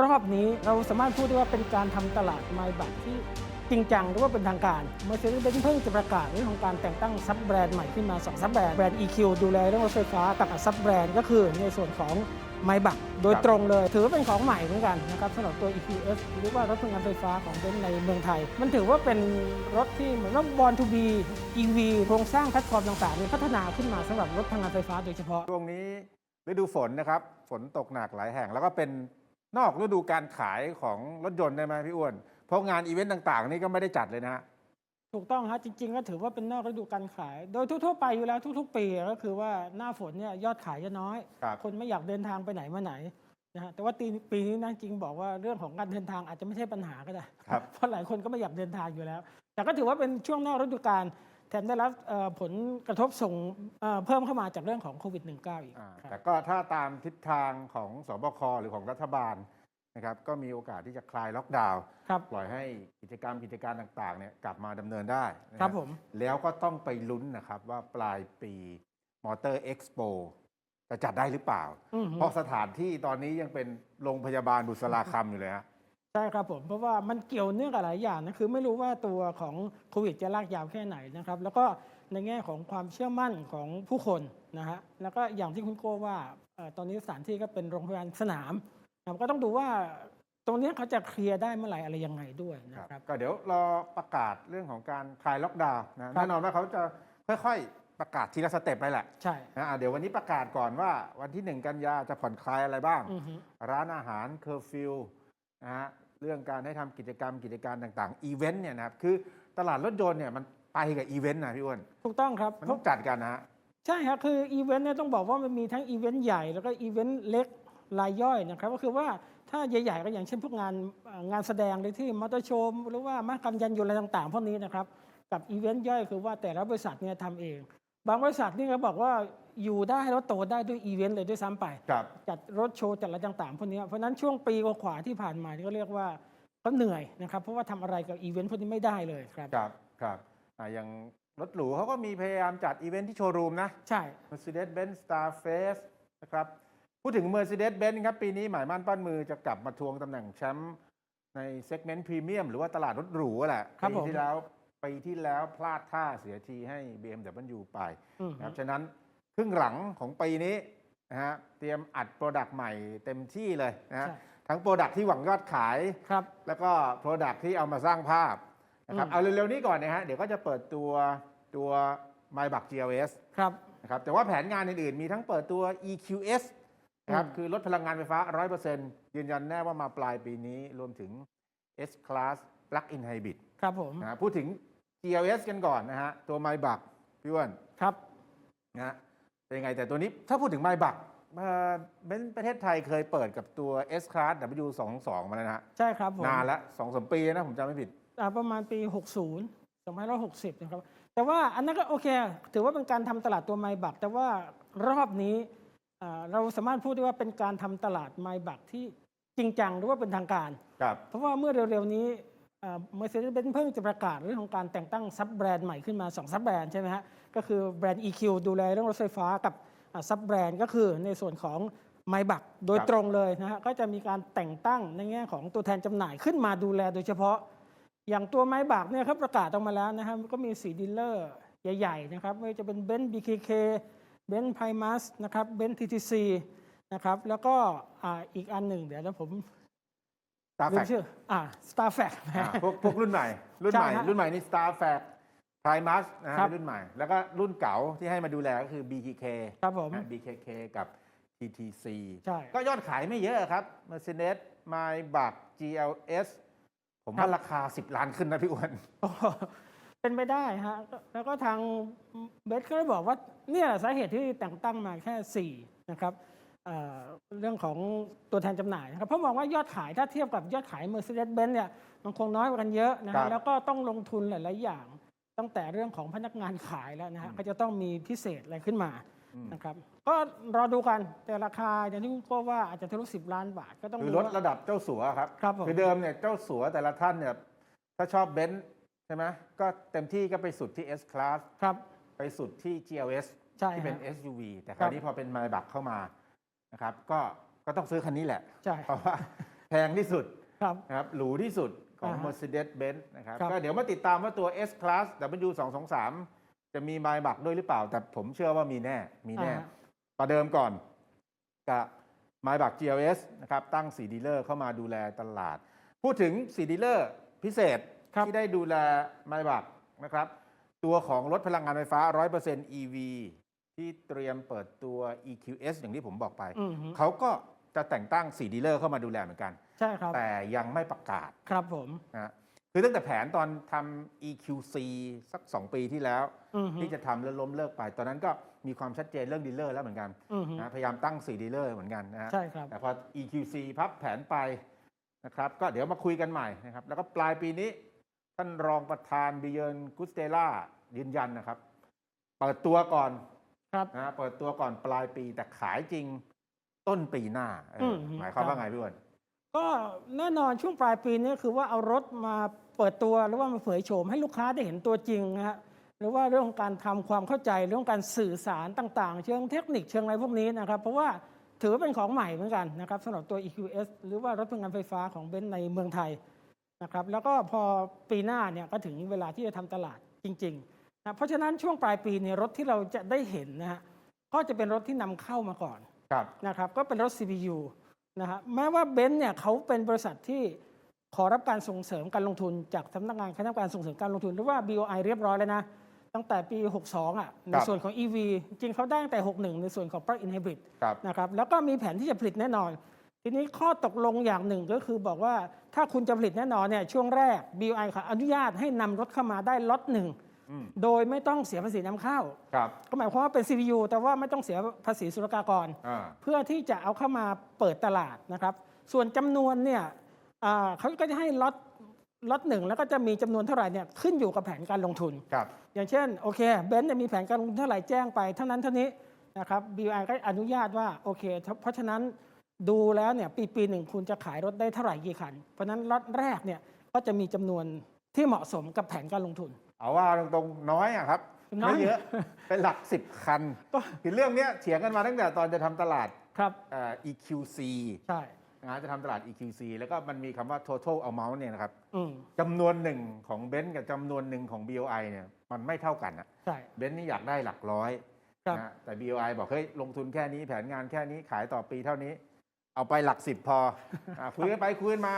รอบนี้เราสามารถพูดได้ว่าเป็นการทำตลาดไมบัตที่จริงจังหรือว่าเป็นทางการ Mercedes-Benz เพิ่งจะประกาศเรื่องของการแต่งตั้งซับแบรนด์ใหม่ขึ้นมา2ซับแบรนด์แบรนด์ EQ ดูแลเรื่องรถไฟฟ้ากับซับแบรนด์ก็คือในส่วนของไมบัตโดยตรงเลย ถือว่าเป็นของใหม่เหมือนกันนะครับสำหรับตัว EQS หรือว่ารถพลังงานไฟฟ้าของเบนซ์ในเมืองไทย มันถือว่าเป็นรถที่เหมือนว่า born to be EV โครงสร้างแพลตฟอร์มต่างๆเนี่ยพัฒนาขึ้นมาสำหรับรถพลังงานไฟฟ้าโดยเฉพาะช่วงนี้ฤดูฝนนะครับฝนตกหนักหลายแห่งแล้วก็เป็น นอกฤดูการขายของรถยนต์ได้ไหมพี่อ้วน เพราะงานอีเวนต์ต่าง ๆ นี่ก็ไม่ได้จัดเลยนะฮะ ถูกต้องฮะจริง ๆ ก็ถือว่าเป็นนอกฤดูการขาย โดยทั่วๆไปอยู่แล้วทุก ๆ ปีก็คือว่าหน้าฝนเนี่ยยอดขายจะน้อย ครับ คนไม่อยากเดินทางไปไหนมาไหนนะฮะแต่ว่าปีปีนี้นะจริงบอกว่าเรื่องของการเดินทางอาจจะไม่ใช่ปัญหาก็ได้ ครับ เพราะหลายคนก็ไม่อยากเดินทางอยู่แล้ว แต่ก็ถือว่าเป็นช่วงนอกฤดูกาล แถมได้รับเอ่อผลกระทบส่งเอ่อเพิ่มเข้ามาจากเรื่องของโควิด -19 อีกอ่าครับแต่ก็ถ้าตามทิศทางของสบคหรือของรัฐบาลนะครับก็มีโอกาสที่จะคลายล็อกดาวน์ครับปล่อยให้กิจกรรมกิจการต่างๆเนี่ยกลับมาดำเนินได้นะครับผมแล้วก็ต้องไปลุ้นนะครับว่าปลายปีมอเตอร์เอ็กซ์โปจะจัดได้หรือเปล่าอือฮึเพราะสถานที่ตอนนี้ยังเป็นโรงพยาบาลบุษราคำอยู่เลยฮะ ใช่ครับผมเพราะว่ามันเกี่ยวเนื่องกับหลายอย่างนะคือไม่รู้ว่าตัวของโควิดจะลากยาวแค่ไหนนะครับ แล้วก็ในแง่ของความเชื่อมั่นของผู้คนนะฮะแล้วก็อย่างที่คุณโก้ว่าเอ่อตอนนี้สถานที่ก็เป็นโรงพยาบาลสนามนะครับก็ต้องดูว่าตรงนี้เขาจะเคลียร์ได้เมื่อไหร่อะไรยังไงด้วยนะครับก็เดี๋ยวรอประกาศเรื่องของการคลายล็อกดาวน์นะแน่นอนว่าเขาจะค่อยๆประกาศทีละสเต็ปไปแหละใช่นะอะเดี๋ยววันนี้ประกาศก่อนว่าวันที่ 1 กันยาจะผ่อนคลายอะไรบ้างอือฮึร้านอาหารเคอร์ฟิวนะฮะ เรื่องการให้ทำกิจกรรมกิจการต่างๆอีเวนต์เนี่ยนะครับคือตลาดรถยนต์เนี่ยมันไปกับอีเวนต์นะพี่อ้วนถูกต้องครับมันเพต้อราะงจัดกันนะฮะใช่ครับคืออีเวนต์เนี่ยต้องบอกว่ามันมีทั้งอีเวนต์ใหญ่แล้วก็อีเวนต์เล็กรายย่อยนะครับก็คือว่าถ้าใหญ่ๆก็อย่างเช่นพวกงานเอ่องานแสดงเลยที่มอเตอร์โชว์หรือว่ามหกรรมยานยนต์อะไรต่างๆพวกนี้นะครับกับอีเวนต์ย่อยคือว่าแต่ละบริษัทเนี่ยทำเอง บางบริษัทนี่ก็บอกว่า อยู่ได้แล้วโตได้ด้วยอีเวนต์เลยด้วยซ้ำไป ครับจัดรถโชว์จัดอะไรต่างๆพวกนี้เพราะฉะนั้นช่วงปีกว่าๆที่ผ่านมานี่ก็เรียกว่าเขาเหนื่อยนะครับ เพราะว่าทำอะไรกับอีเวนต์พวกนี้ไม่ได้เลยครับ ครับครับอะอย่างรถหรูเขาก็มีพยายามจัดอีเวนต์ที่โชว์รูมนะ ใช่ Mercedes-Benz Starfest นะครับ พูดถึง Mercedes-Benz ครับ ปีนี้หมายมั่นปั้นมือจะกลับมาทวงตำแหน่งแชมป์ในเซกเมนต์พรีเมียมหรือว่าตลาดรถหรูแหละครับปีผม ที่แล้วปีที่แล้วพลาดท่าเสียทีให้ BMW ไปอืม นะครับฉะนั้น ครึ่งหลังของปีนี้นะฮะเตรียมอัดโปรดักต์ใหม่เต็มที่เลยนะฮะใช่ทั้งโปรดักต์ที่หวังยอดขาย ครับ แล้วก็โปรดักที่เอามาสร้างภาพนะครับอืม เอาเร็วๆนี้ก่อนนะฮะเดี๋ยวก็จะเปิดตัวตัว m y b u c GLS ครับ นะครับแต่ว่าแผนงานอื่นๆ มีทั้งเปิดตัว EQS นะครับอืม คือรถพลังงานไฟฟ้า 100%ยืนยันแน่ว่ามาปลายปีนี้รวมถึง S Class Plug-in Hybrid ครับผมนะฮะพูดถึง GLS กันก่อนนะฮะ ตัว m y b u c พี่อ้วนครับ นะฮะ เป็นยังไงแต่ตัวนี้ถ้าพูดถึง m y b u c เป็นประเทศไทยเคยเปิดกับตัว S Class W22 มาแล้วนะฮะใช่ครับผมนานแล้วสองสามปีแล้วนะผมจำไม่ผิดอ่าประมาณปี 60 2560 นะครับ แต่ว่าอันนั้นก็โอเค ถือว่าเป็นการทำตลาดตัวไมบักแต่ว่ารอบนี้อ่าเราสามารถพูดได้ว่าเป็นการทำตลาดไมบักที่จริงจังหรือว่าเป็นทางการครับเพราะว่าเมื่อเร็วๆนี้ เมอร์เซเดสเบนเพิ่งจะประกาศเรื่องของการแต่งตั้งซับแบรนด์ใหม่ขึ้นมา 2 ซับแบรนด์ใช่ไหมฮะ ก็คือแบรนด์ EQ ดูแลเรื่องรถไฟฟ้ากับซับแบรนด์ก็คือในส่วนของไมบักโดยตรงเลยนะฮะ ก็จะมีการแต่งตั้งในแง่ของตัวแทนจำหน่ายขึ้นมาดูแลโดยเฉพาะ อย่างตัวไมบักเนี่ยเขาประกาศออกมาแล้วนะครับก็มีสีดีลเลอร์ใหญ่ๆนะครับไม่ว่าจะเป็นเบนซ์ BKK เบนซ์ไพมัสนะครับเบนซ์ TTC นะครับแล้วก็อีกอันหนึ่งเดี๋ยวนะผม ตาลืแฟมชื่ออ่า Starfact พวกพวกรุ่นใหม่ รุ่นใหม่ ใช่ฮะรุ่นใหม่นี่ Star f a c t Primus นะฮะครับรุ่นใหม่ แล้วก็รุ่นเก่าที่ให้มาดูแลก็คือ BKK ครับผม นะ BKK กับ TTC ใช่ ก็ยอดขายไม่เยอะครับ Mercedes Maybach GLS ผมว่าราคา 10 ล้านขึ้นนะพี่อ้วน โอ้โหเป็นไปได้ฮะก็แล้วก็ทางเบสก็ได้บอกว่าเนี่ยแหละสาเหตุที่แต่งตั้งมาแค่ 4 นะครับ เอ่อเรื่องของตัวแทนจำหน่ายนะครับเพราะมองว่ายอดขายถ้าเทียบกับยอดขาย Mercedes-Benz เนี่ยมันคงน้อยกว่ากันเยอะนะครัฮะบแล้วก็ต้องลงทุนหลาย ๆ อย่าง ตั้งแต่เรื่องของพนักงานขายแล้วนะฮะก็จะต้องมีพิเศษอะไรขึ้นมาอืมนะครับก็รอดูกันแต่ราคาอย่างที่คุณโก้ว่าอาจจะทะลุ10ล้านบาทก็ต้องคือดูรถว่าระดับเจ้าสัวครับครับผมคือเดิมเนี่ยเจ้าสัวแต่ละท่านเนี่ยถ้าชอบเบนซ์ใช่ไหมก็เต็มที่ก็ไปสุดที่ S Class ครับไปสุดที่ GLS ใช่ที่เป็นฮะ SUV แต่คครัราวบนี้พอเป็น Maybach เข้ามา นะครับ ก็ก็ต้องซื้อคันนี้แหละ ใช่ เพราะว่าแพงที่สุดครับ นะครับหรูที่สุดของ อ่าฮะ Mercedes-Benz นะครับครับ ก็เดี๋ยวมาติดตามว่าตัว S Class W223 จะมีไมล์บักด้วยหรือเปล่า แต่ผมเชื่อว่ามีแน่มีแน่ อ่าฮะ ประเดิมก่อนกับไมล์บัก GLS นะครับตั้งสีดีลเลอร์เข้ามาดูแลตลาด พูดถึงสีดีลเลอร์พิเศษครับ ที่ได้ดูแลไมล์บักนะครับ ตัวของรถพลังงานไฟฟ้า 100% EV ที่เตรียมเปิดตัว EQS อย่างที่ผมบอกไป อืมฮึเขาก็จะแต่งตั้งสีดีลเลอร์เข้ามาดูแลเหมือนกัน ใช่ครับ แต่ยังไม่ประกาศครับผม นะฮะคือตั้งแต่แผนตอนทำ EQC สัก 2 ปีที่แล้ว อืมฮึที่จะทำแล้วล้มเลิกไป ตอนนั้นก็มีความชัดเจนเรื่องดีลเลอร์แล้วเหมือนกันอืมฮึนะพยายามตั้ง4ดีลเลอร์เหมือนกันนะฮะ ใช่ครับ แต่พอ EQC พับแผนไปนะครับ ก็เดี๋ยวมาคุยกันใหม่นะครับ แล้วก็ปลายปีนี้ ท่านรองประธานบิเยนกุสเตล่ายืนยันนะครับ เปิดตัวก่อน ครับนะฮะเปิดตัวก่อนปลายปีแต่ขายจริงต้นปีหน้าเอออมหมายความครับว่าไงพี่อ้วนก็แน่นอนช่วงปลายปีนี้คือว่าเอารถมาเปิดตัวหรือว่ามาเผยโฉมให้ลูกค้าได้เห็นตัวจริงนะฮะหรือว่าเรื่องของการทำความเข้าใจเรื่องการสื่อสารต่างๆ เชิงเทคนิคเชิงอะไรพวกนี้นะครับ เพราะว่าถือว่าเป็นของใหม่เหมือนกันนะครับสำหรับตัว EQS หรือว่ารถพลังงานไฟฟ้าของเบนซ์ในเมืองไทยนะครับแล้วก็พอปีหน้าเนี่ยก็ถึงเวลาที่จะทำตลาดจริง ๆ นะเพราะฉะนั้นช่วงปลายปีเนี่ยรถที่เราจะได้เห็นนะฮะก็จะเป็นรถที่นำเข้ามาก่อนครับนะครับก็เป็นรถ CPU นะฮะแม้ว่าเบนซ์เนี่ยเขาเป็นบริษัทที่ขอรับการส่งเสริมการลงทุนจากสำนักงานคณะกรรมการส่งเสริมการลงทุนหรือว่า BOI เรียบร้อยแล้วนะตั้งแต่ปี 62 อะ ในส่วนของ EV จริงๆเขาได้ตั้งแต่ 61 ในส่วนของ Plug-in Hybrid ครับนะครับ แล้วก็มีแผนที่จะผลิตแน่นอน ทีนี้ข้อตกลงอย่างหนึ่งก็คือบอกว่าถ้าคุณจะผลิตแน่นอนเนี่ยช่วงแรก BOI เขาอนุญาตให้นำรถเข้ามาได้ล็อตหนึ่ง อืมโดยไม่ต้องเสียภาษีนำเข้า ครับก็หมายความว่าเป็น CPU แต่ว่าไม่ต้องเสียภาษีศุลกากร อ่าเพื่อที่จะเอาเข้ามาเปิดตลาดนะครับ ส่วนจำนวนเนี่ยอ่าเขาก็จะให้ล็อตล็อตหนึ่งแล้วก็จะมีจำนวนเท่าไหร่เนี่ยขึ้นอยู่กับแผนการลงทุน ครับอย่างเช่นโอเคเบนซ์เนี่ยมีแผนการลงทุนเท่าไหร่แจ้งไปเท่านั้นเท่านี้นะครับ BI ก็อนุญาตว่าโอเค เพราะฉะนั้นดูแล้วเนี่ยปีปีหนึ่งคุณจะขายรถได้เท่าไหร่กี่คัน เพราะฉะนั้นล็อตแรกเนี่ยก็จะมีจำนวนที่เหมาะสมกับแผนการลงทุน เอาว่าตรงๆน้อยอะครับน้อย ไม่เยอะเป็นหลักสิบคันก็คือเรื่องเนี้ยเถียงกันมาตั้งแต่ตอนจะทำตลาดครับเอ่อ EQC ใช่นะจะทำตลาด EQC แล้วก็มันมีคำว่า total amount เนี่ยนะครับอืมจำนวนหนึ่งของเบนซ์กับจำนวนหนึ่งของ BOI เนี่ยมันไม่เท่ากันนะใช่ เบนซ์นี่อยากได้หลักร้อยครับ นะแต่ BOI บอกเฮ้ยลงทุนแค่นี้แผนงานแค่นี้ขายต่อปีเท่านี้ เอาไปหลักสิบพออะคุยกันไปคุยกันมา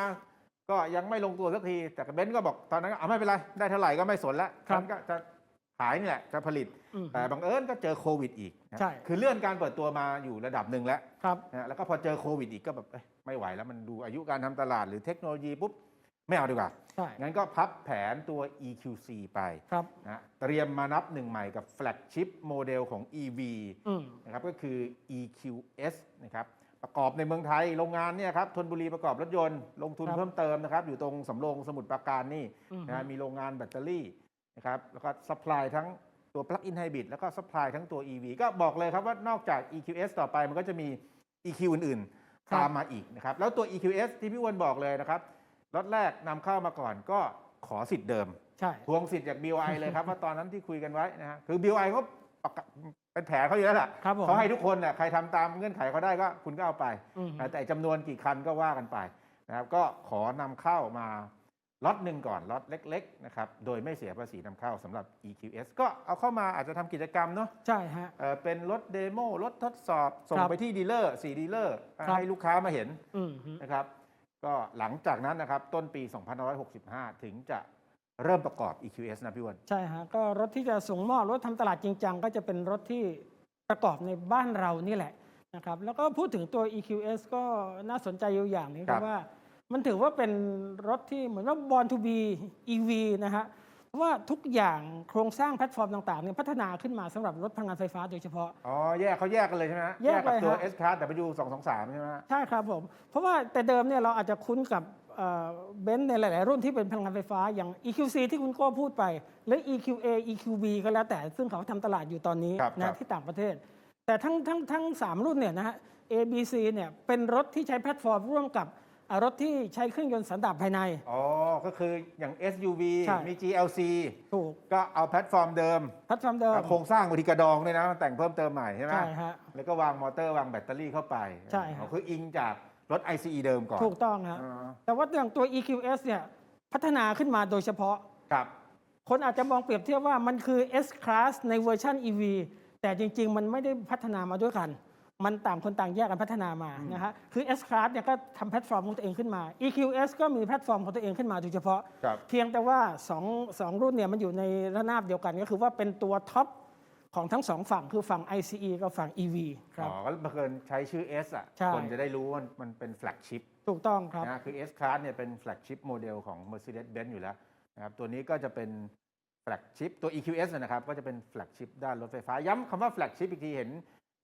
ก็ยังไม่ลงตัวสักที แต่เบนซ์ก็บอกตอนนั้นก็เอาไม่เป็นไร ได้เท่าไหร่ก็ไม่สนละครับฉันก็จะขายนี่แหละจะผลิตอืมแต่บังเอิญก็เจอโควิดอีกนะใช่ คือเลื่อนการเปิดตัวมาอยู่ระดับหนึ่งแล้วครับนะแล้วก็พอเจอโควิดอีกก็แบบเอ้ยไม่ไหวแล้วมันดูอายุการทำตลาดหรือเทคโนโลยีปุ๊บ ไม่เอาดีกว่า ใช่ งั้นก็พับแผนตัว EQC ไปครับ นะเตรียมมานับหนึ่งใหม่กับแฟลกชิพโมเดลของ EV อืม นะครับก็คือ EQS นะครับประกอบในเมืองไทยโรงงานเนี่ยครับทนบุรีประกอบรถยนต์ลงทุนครับเพิ่มเติมนะครับ อยู่ตรงสำโรงสมุทรปราการนี่อืมนะมีโรงงานแบตเตอรี่นะครับแล้วก็ซัพพลายทั้งตัว Plug-in Hybrid แล้วก็ซัพพลายทั้งตัว EV ก็บอกเลยครับว่านอกจาก EQS ต่อไปมันก็จะมี EQ อื่นครัๆบตามมาอีกนะครับ แล้วตัว EQS ที่พี่อ้วนบอกเลยนะครับ รถแรกนำเข้ามาก่อนก็ขอสิทธิ์เดิมใช่ทวงสิทธิ์จาก BOI เลยครับว่าตอนนั้นที่คุยกันไว้นะฮะคือ BOI เขาประกาศเป็นแผลเขาอยู่แล้วล่ะครับผมเขาให้ทุกคนน่ะใครทำตามเงื่อนไขเขาได้ก็คุณก็เอาไปอืมนะแต่จำนวนกี่คันก็ว่ากันไปนะครับก็ขอนำเข้ามาล็อตหนึ่งก่อนล็อตเล็กๆนะครับโดยไม่เสียภาษีนำเข้าสำหรับ EQS ก็เอาเข้ามาอาจจะทำกิจกรรมเนาะใช่ฮะเอ่อเป็นรถเดโมรถทดสอบ ส่งครับไปที่ดีลเลอร์สี่ดีลเลอร์ครับให้ลูกค้ามาเห็นอืมฮึนะครับ ก็หลังจากนั้นนะครับ ต้นปี 2565 ถึงจะเริ่มประกอบ EQS นะพี่อ้วนใช่ฮะก็รถที่จะส่งมอบรถทำตลาดจริงจังก็จะเป็นรถที่ประกอบในบ้านเรานี่แหละนะครับแล้วก็พูดถึงตัว EQS ก็น่าสนใจอยู่อย่างหนึงครัคืบอว่า มันถือว่าเป็นรถที่เหมือนว่า born to be EV นะฮะเพราะ ว่าทุกอย่างโครงสร้างแพลตฟอร์มต่างๆเนี่ยพัฒนาขึ้นมาสำหรับรถพลังงานไฟฟ้าโดยเฉพาะ อ๋อ แยกเขาแยกกันเลยใช่ไหมฮะแยกกับตัวเลยฮะ S Class W 223ใช่ไหมฮะ ใช่ครับผม เพราะว่าแต่เดิมเนี่ยเราอาจจะคุ้นกับเบนซ์ในหลาย ๆ รุ่นที่เป็นพลังงานไฟฟ้าอย่าง EQC ที่คุณโก้พูดไป หรือ EQA EQB ก็แล้วแต่ซึ่งเขาทำตลาดอยู่ตอนนี้ครับครันะบ ที่ต่างประเทศ แต่ทั้งทั้งทั้งสามรุ่นเนี่ยนะฮะ ABC เนี่ยเป็นรถที่ใช้แพลตฟอร์มร่วมกับ อ่ารถที่ใช้เครื่องยนต์สันดาปภายใน อ๋อ ก็คืออย่าง SUV ใช่ มี GLC ถูกก็เอาแพลตฟอร์มเดิม แพลตฟอร์มเดิม โครงสร้างบางทีกระดองด้วยนะแต่งเพิ่มเติมใหม่ใช่ไหมใช่ฮะแล้วก็วางมอเตอร์วางแบตเตอรี่เข้าไปใช่ฮะ อ๋อคืออิงจากรถ ICE เดิมก่อนถูกต้องฮะอ๋อแต่ว่าอย่างตัว EQS เนี่ยพัฒนาขึ้นมาโดยเฉพาะ ครับ คนอาจจะมองเปรียบเทียบว่ามันคือ S Class ในเวอร์ชัน EV แต่จริง ๆ มันไม่ได้พัฒนามาด้วยกัน มันต่างคนต่างแยกกันพัฒนามานะฮะคือ S Class เนี่ยก็ทำแพลตฟอร์มของตัวเองขึ้นมา EQS ก็มีแพลตฟอร์มของตัวเองขึ้นมาโดยเฉพาะครับเพียงแต่ว่าสองสองรุ่นเนี่ยมันอยู่ในระนาบเดียวกัน ก็คือว่าเป็นตัวท็อปของทั้งสองฝั่งคือฝั่ง ICE กับฝั่ง EV ครับอ๋อก็บังเอิญใช้ชื่อ S อะใช่คนจะได้รู้ว่ามันเป็นแฟลกชิพถูกต้องครับนะคือ S Class เนี่ยเป็นแฟลกชิพโมเดลของ Mercedes-Benz อยู่แล้วนะครับตัวนี้ก็จะเป็นแฟลกชิพตัว EQS นะครับก็จะเป็นแฟลกชิพด้านรถไฟฟ้า ย้ำคำว่าแฟลกชิพอีกทีเห็น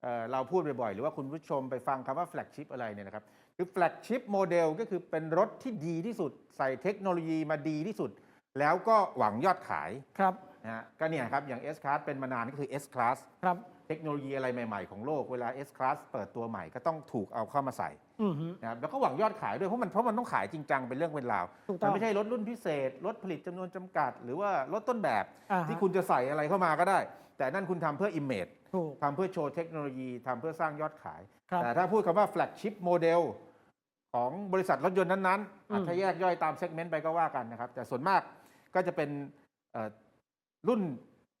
เอ่อเราพูดบ่อยๆ หรือว่าคุณผู้ชมไปฟังคำว่าแฟลกชิพอะไรเนี่ยนะครับ คือแฟลกชิพโมเดลก็คือเป็นรถที่ดีที่สุด ใส่เทคโนโลยีมาดีที่สุด แล้วก็หวังยอดขายครับนะฮะก็เนี่ยครับอย่าง S Class เป็นมานานก็คือ S Class ครับเทคโนโลยีอะไรใหม่ๆ ของโลกเวลา S Class เปิดตัวใหม่ก็ต้องถูกเอาเข้ามาใส่อือฮึ นะครับแล้วก็หวังยอดขายด้วยเพราะมันเพราะมันต้องขายจริงจังเป็นเรื่องเป็นราวถูกต้มัอนงไม่ใช่รถรุ่นพิเศษ รถผลิตจำนวนจำกัด หรือว่ารถต้นแบบ อ่าฮะ ที่คุณจะใส่อะไรเข้ามาก็ได้ แต่นั่นคุณทำเพื่อ Image ถูก ทำเพื่อโชว์เทคโนโลยีทำเพื่อสร้างยอดขาย ครับแต่ถ้าพูดคำว่า flagship model ของบริษัทรถยนต์นั้นๆอืมอาจจะแยกย่อยตามเซกเมนต์ไปก็ว่ากันนะครับ แต่ส่วนมากก็จะเป็นเอ่อรุ่น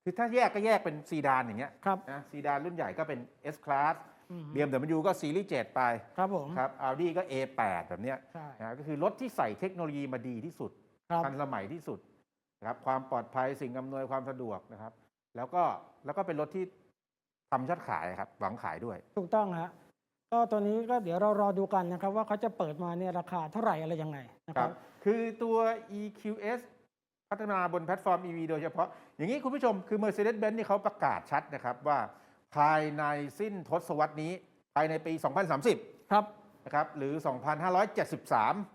คือถ้าแยกก็แยกเป็นซีดานอย่างเงี้ยครับนะซีดานรุ่นใหญ่ก็เป็น S Class อือฮึ BMW ก็ซีรีส์7ไปครับผมครับ Audi ก็ A8 แบบเนี้ยใช่นะก็คือรถที่ใส่เทคโนโลยีมาดีที่สุด ครับ ทันสมัยที่สุดนะครับความปลอดภัยสิ่งอำนวยความสะดวกนะครับ แล้วก็แล้วก็เป็นรถที่ทำยอดขายครับหวังขายด้วย ถูกต้องฮะก็ตัวนี้ก็เดี๋ยวเรารอดูกันนะครับ ว่าเขาจะเปิดมาเนี่ยราคาเท่าไหร่อะไรยังไงนะคครัรับ บ คือตัว EQS พัฒนาบนแพลตฟอร์ม EV โดยเฉพาะ อย่างนี้คุณผู้ชมคือ Mercedes-Benz นี่เขาประกาศชัดนะครับว่าภายในสิ้นทศวรรษนี้ ภายในปี 2030 ครับ นะครับหรือ 2573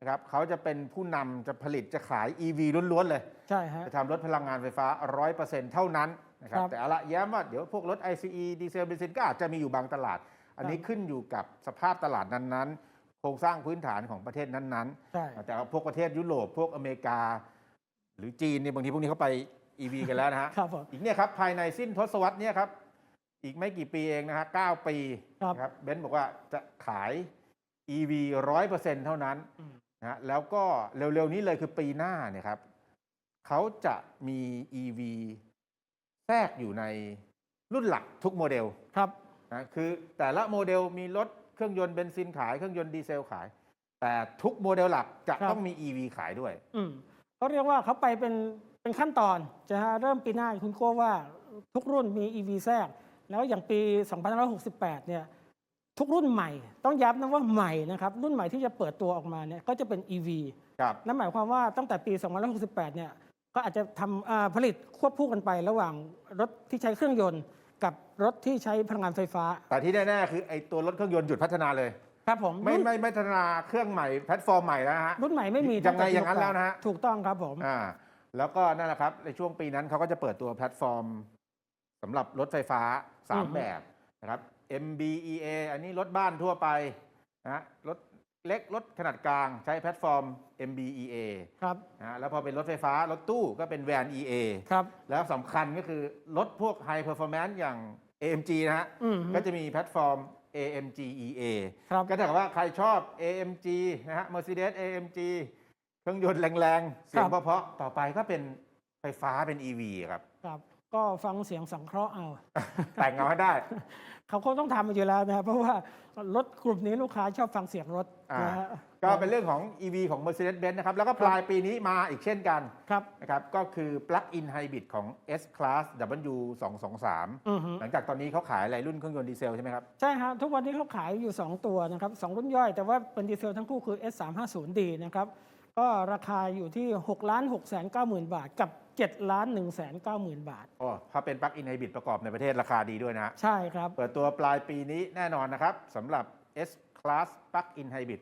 นะครับเขาจะเป็นผู้นำจะผลิตจะขาย EV ล้วนๆเลย ใช่ฮะ จะทำรถพลังงานไฟฟ้า 100%เท่านั้นนะครับ ครับ แต่เอาละย้ำว่าเดี๋ยวพวกรถ ICE ดีเซลเบนซินก็อาจจะมีอยู่บางตลาด อันนี้ครับขึ้นอยู่กับสภาพตลาดนั้นๆ โครงสร้างพื้นฐานของประเทศนั้นใช่ ๆ แต่ว่าพวกประเทศยุโรปพวกอเมริกา หรือจีนเนี่ยบางทีพวกนี้เขาไป EV กันแล้วนะฮะ ครับผม อีกเนี่ยครับภายในสิ้นทศวรรษเนี่ยครับอีกไม่กี่ปีเองนะฮะ9ปีครับ นะครับเบนซ์บอกว่าจะขาย EV 100%เท่านั้น อืม นะฮะแล้วก็เร็วๆนี้เลยคือปีหน้าเนี่ยครับเขาจะมี EV แทรกอยู่ในรุ่นหลักทุกโมเดลครับนะคือแต่ละโมเดลมีรถเครื่องยนต์เบนซินขายเครื่องยนต์ดีเซลขาย แต่ทุกโมเดลหลักจะครับต้องมี EV ขายด้วยอืมเขาเรียกว่าเขาไปเป็นเป็นขั้นตอนจะฮะเริ่มปีหน้าคุณโก้ว่าทุกรุ่นมี EV แทรก แล้วอย่างปี 2568 เนี่ย ทุกรุ่นใหม่ ต้องย้ำนะว่าใหม่นะครับ รุ่นใหม่ที่จะเปิดตัวออกมาเนี่ยก็จะเป็น EV ครับ นั่นหมายความว่าตั้งแต่ปี 2568 เนี่ยก็อาจจะทำอ่าผลิตควบคู่กันไประหว่างรถที่ใช้เครื่องยนต์ กับรถที่ใช้พลังงานไฟฟ้า แต่ที่แน่ๆคือไอ้ตัวรถเครื่องยนต์หยุดพัฒนาเลย ครับผมไม่รุ่นไม่ไม่พัฒนาเครื่องใหม่แพลตฟอร์มใหม่แล้วนะฮะ รุ่นใหม่ไม่มียังไงตั้แต่ปีอย่างนั้นแล้วนะฮะ ถูกต้องครับผม อ่าแล้วก็นั่นแหละครับ ในช่วงปีนั้นเขาก็จะเปิดตัวแพลตฟอร์มสำหรับรถไฟฟ้า อือ3ฮึแบบนะครับ MBEA อันนี้รถบ้านทั่วไปนะฮะรถเล็กรถขนาดกลางใช้แพลตฟอร์ม MBEA ครับนะฮะแล้วพอเป็นรถไฟฟ้า รถตู้ก็เป็น Van EA ครับ แล้วสำคัญก็คือ รถพวก High Performance อย่าง AMG นะฮะอืมก็จะมีแพลตฟอร์ม AMG EA ครับก็ถ้าเกิดว่าใครชอบ AMG นะฮะ Mercedes AMG เครื่องยนต์แรงๆ เสียงครับเพราะๆต่อไปก็เป็นไฟฟ้าเป็น EV ครับ ครับ ก็ฟังเสียงสังเคราะห์เอา แต่งเอาให้ได้ เขาคงต้องทำอยู่แล้วนะครับเพราะว่ารถกลุ่มนี้ลูกค้าชอบฟังเสียงรถอ่านนะฮะ ก็เป็นเรื่องของ EV ของ Mercedes-Benz นะครับ แล้วก็ปลายปีนี้มาอีกเช่นกันครับ นะครับ ก็คือ Plug-in Hybrid ของ S Class W223 อือฮึ หลังจากตอนนี้เขาขายอะไรรุ่นเครื่องยนต์ดีเซลใช่ไหมครับ ใช่ฮะทุกวันนี้เขาขายอยู่ 2 ตัวนะครับสองรุ่นย่อย แต่ว่าเป็นดีเซลทั้งคู่คือ S350D นะครับ ก็ราคาอยู่ที่6ล้าน6แสน9หมื่นบาทกับ 7ล้าน1แสน9หมื่นบาทอ๋อถ้าเป็น Plug-in Hybrid ประกอบในประเทศราคาดีด้วยนะฮะใช่ครับ เปิดตัวปลายปีนี้แน่นอนนะครับสำหรับ S Class Plug-in Hybrid